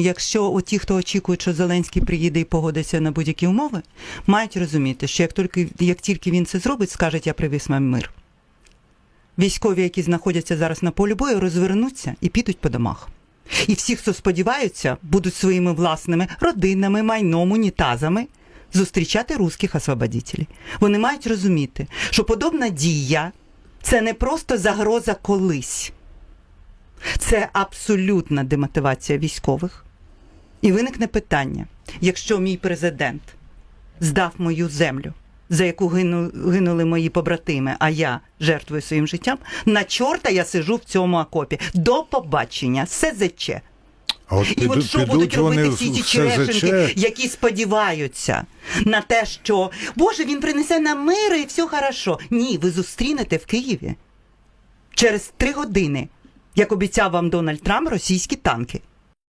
Якщо ті, хто очікують, що Зеленський приїде і погодиться на будь-які умови, мають розуміти, що як тільки, як тільки він це зробить, скаже, я привіз вам мир. Військові, які знаходяться зараз на полі бою, розвернуться і підуть по домах. І всі, хто сподіваються, будуть своїми власними родинами, майном, унітазами зустрічати русських освободітелів. Вони мають розуміти, що подобна дія це не просто загроза колись, це абсолютна демотивація військових. І виникне питання: якщо мій президент здав мою землю, за яку гину, гинули мої побратими, а я жертвую своїм життям, на чорта я сижу в цьому окопі. До побачення, СЗЧ. А от І підуть, от що будуть робити всі ті черешенки, які сподіваються на те, що Боже, він принесе нам мир і все хорошо. Ні, ви зустрінете в Києві через три години, як обіцяв вам Дональд Трамп, російські танки.